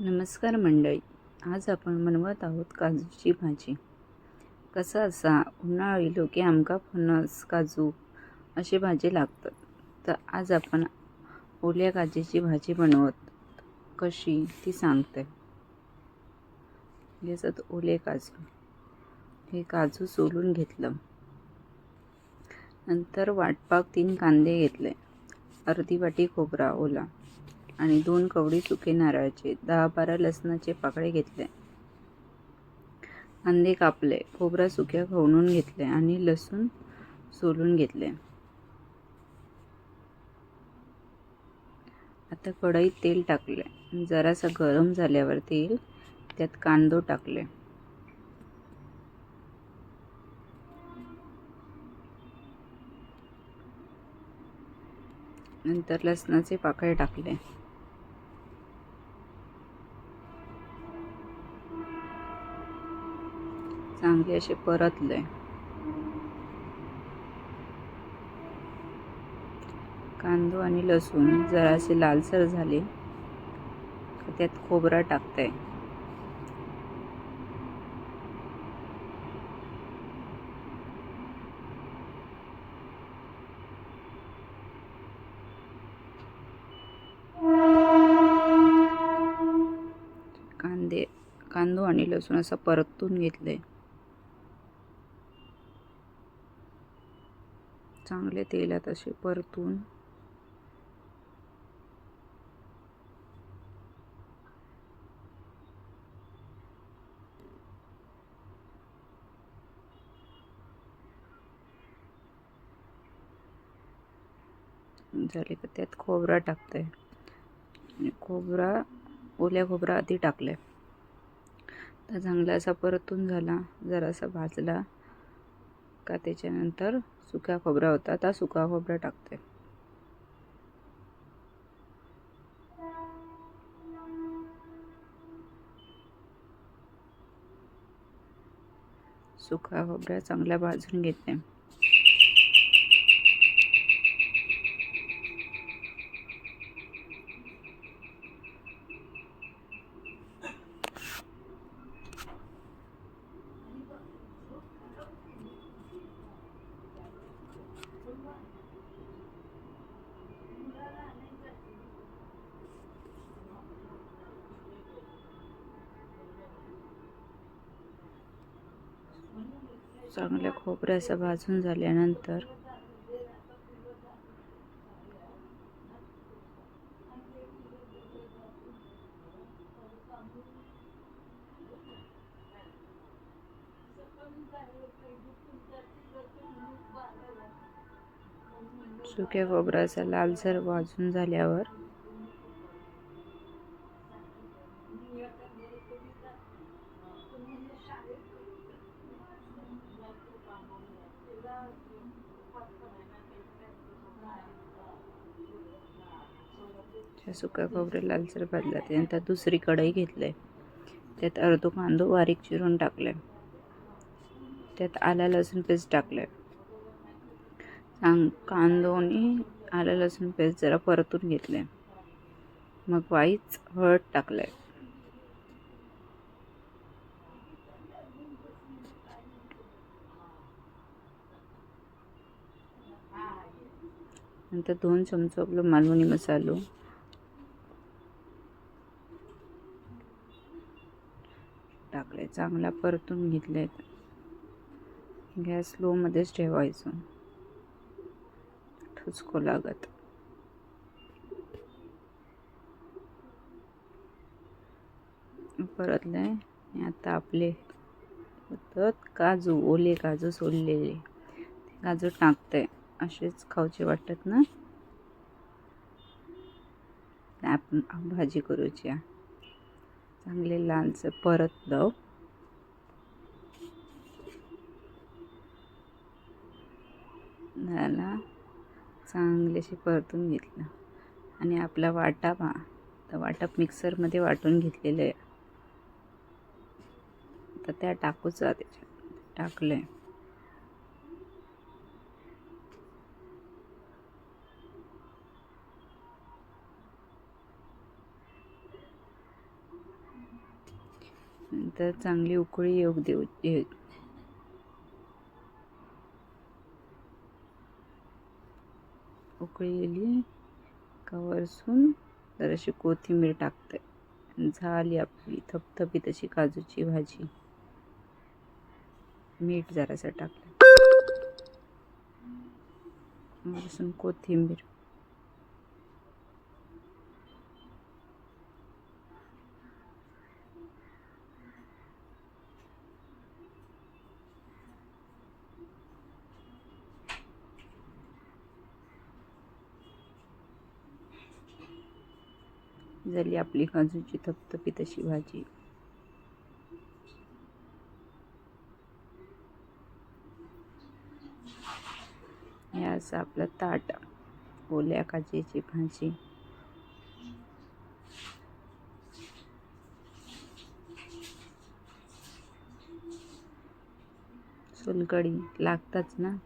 नमस्कार मंडळी. आज आपण बनवत आहोत काजूची भाजी. कसा असा उन्हाळी लोके आमका फणस काजू अशी भाजी लागतात. तर आज आपण ओल्या काजीची भाजी बनवत कशी ती सांगते. याच्यात ओले काजू. हे काजू सोलून घेतलं. नंतर वाटपाक तीन कांदे घेतले. अर्धी वाटी खोबरा ओला. आणि दोन कवडी सुके नारळाचे दहा बारा लसणाचे पाकळे घेतले. कांदे कापले खोबरा सुक्या खवणून घेतले आणि लसूण सोलून घेतले. आता कढईत तेल टाकले. जरासा गरम झाल्यावर तेल त्यात कांदो टाकले. नंतर लसणाचे पाकळे टाकले. चांगले असे परतले कांदो आणि लसूण जरासे लालसर झाले. त्यात खोबरा टाकते कांदे कांदो आणि लसूण असा परतून घेतले चांगले तेलात असे परतून झाले का त्यात खोबरा टाकते खोबरा ओल्या खोबरा आधी टाकले तर चांगला असा परतून झाला जरासा भाजला. का त्याच्यानंतर सुक्या खोबरा होता आता सुका खोबरा टाकते. सुका खोबऱ्या चांगल्या भाजून घेते. चांगल्या खोबऱ्याचं भाजून झाल्यानंतर सुक्या खोबऱ्याचा लालसर भाजून झाल्यावर सुक्या खोबरे लालसर भाजला त्यानंतर दुसरी कढई घेतले. त्यात अर्धो कांदो बारीक चिरून टाकले. त्यात आला लसूण पेस्ट टाकले. चांग कांदो आणि आलं लसूण पेस्ट जरा परतून घेतले. मग वाईच हळद टाकले. नंतर दोन चमचो आपलं मालवणी मसालो. टाकले चांगला परतून घेतले गॅस स्लोमध्येच ठेवायचं. ठुचको लागत. परतले आता आपले होतात काजू ओले काजू सोललेले. ते काजू टाकते असेच खाऊचे वाटत ना? आपण भाजी करूची चांगले लालचं परत दव. झाला. चांगलेसे परतून घेतलं. आणि आपला वाटा पहा. तर वाटप मिक्सरमध्ये वाटून घेतलेलं आहे. तर त्या टाकूचा त्याच्यात. टाकलं आहे तर चांगली उकळी येऊ देऊ ये- उकळी येली का वरसून जराशी कोथिंबीर टाकते. झाली आपली थपथपी तशी काजूची भाजी. मीठ जरासं टाकलं. वरसून कोथिंबीर. झाली आपली काजूची थपथपी तशी भाजी. हे असं आपलं ताट ओल्या काजीची भाजी. सोलकडी लागताच ना?